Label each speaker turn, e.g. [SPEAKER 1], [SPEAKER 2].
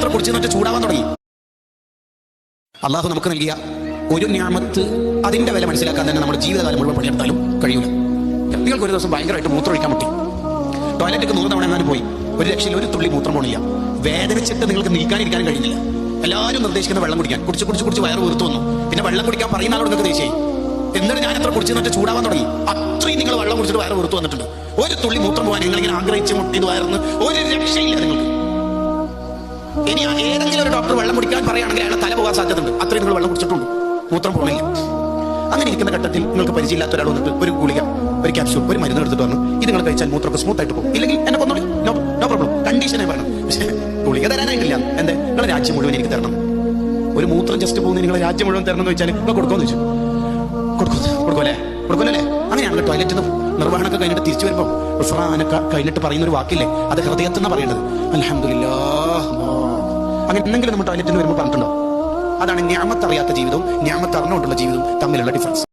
[SPEAKER 1] എത്ര കുടിച്ചു എന്നിട്ട് ചൂടാവാൻ തുടങ്ങി. അള്ളാഹു നമുക്ക് നൽകിയ ഒരു ഞാമത്ത് അതിന്റെ വില മനസ്സിലാക്കാൻ തന്നെ നമ്മുടെ ജീവിതകാലം മുഴുവൻ പണിയെടുത്താലും കഴിയൂല. നിങ്ങൾക്ക് ഒരു ദിവസം ഭയങ്കരമായിട്ട് മൂത്രമൊഴിക്കാൻ മുട്ടി ടോയ്ലറ്റിക്ക് നൂറ് തവണ എന്നാലും പോയി. ഒരു രക്ഷയിൽ ഒരു തുള്ളി മൂത്രം പോണില്ല വേദനിച്ചിട്ട് നിങ്ങൾക്ക് നീക്കാനിരിക്കാനും കഴിയുന്നില്ല. എല്ലാവരും നിർദ്ദേശിക്കുന്ന വെള്ളം കുടിക്കാൻ. കുടിച്ച് കുടിച്ച് കുടിച്ച് വയറ് വീർത്തു വന്നു. പിന്നെ വെള്ളം കുടിക്കാൻ പറയുന്ന ആളോട് നിങ്ങൾക്ക് ദേഷ്യായി. എന്നിട്ട് ഞാൻ എത്ര കുടിച്ച് എന്നിട്ട് ചൂടാവാൻ തുടങ്ങി. അത്രയും നിങ്ങൾ വെള്ളം കുടിച്ചിട്ട് വയറ് വീർത്തു വന്നിട്ടുണ്ട്. ഒരു തുള്ളി മൂത്രം പോകാൻ നിങ്ങൾ ഇങ്ങനെ ആഗ്രഹിച്ച് മുട്ടിയത് വയറുന്ന് ഒരു രക്ഷയില്ല നിങ്ങൾക്ക്. ഇനി ഏതെങ്കിലും ഒരു ഡോക്ടർ വെള്ളം കുടിക്കാൻ പറയുകയാണെങ്കിൽ അയാളെ തല പോകാൻ സാധ്യതയുണ്ട്. അത്രയും നിങ്ങൾ വെള്ളം കുടിച്ചിട്ടുണ്ട് മൂത്രം പോകില്ല അങ്ങനെ ഇരിക്കുന്ന ഘട്ടത്തിൽ നിങ്ങൾക്ക് പരിചയമില്ലാത്ത ഒരാൾ വന്നിട്ട് ഒരു ഗുളിക ഒരു ക്യാപ്സ്യൂൾ ഒരു മരുന്ന് എടുത്തിട്ട് വന്നു. ഇത് നിങ്ങൾ കഴിച്ചാൽ മൂത്രം സ്മൂത്ത് ആയിട്ട് പോകും. ഇല്ലെങ്കിൽ എന്നെ കൊന്നോളി. നോ നോ പ്രോബ്ലം കണ്ടീഷനെ പറയണം. പക്ഷേ ഗുളിക തരാനായിട്ടില്ല. എന്തേ? നിങ്ങളെ രാജ്യം മുഴുവൻ എനിക്ക് തരണം. ഒരു മൂത്രം ജസ്റ്റ് പോകുന്ന നിങ്ങളെ രാജ്യം മുഴുവൻ തരണം എന്ന് വെച്ചാൽ നിങ്ങൾ കൊടുക്കുമെന്ന് ചോദിച്ചു കൊടുക്കും. കൊടുക്കുമല്ലേ കൊടുക്കുമല്ലേ അങ്ങനെയാണ് ടോയ്ലറ്റിൽ നിന്ന് നിർവഹണമൊക്കെ കഴിഞ്ഞിട്ട് തിരിച്ചു വരുമ്പോൾ റിഫറാനൊക്കെ കഴിഞ്ഞിട്ട് പറയുന്ന ഒരു വാക്കില്ലേ? അത് ഹൃദയത്തിൽ നിന്നാണ് പറയേണ്ടത്. അലഹമില്ലാ അങ്ങനെ എന്തെങ്കിലും നമ്മൾ ടോയ്ലറ്റിൽ വരുമ്പോൾ പറഞ്ഞിട്ടുണ്ടോ? അതാണ് ഞാമത്ത് അറിയാത്ത ജീവിതവും ഞാമത്ത് അറിഞ്ഞുകൊണ്ടുള്ള ജീവിതവും തമ്മിലുള്ള ഡിഫറൻസ്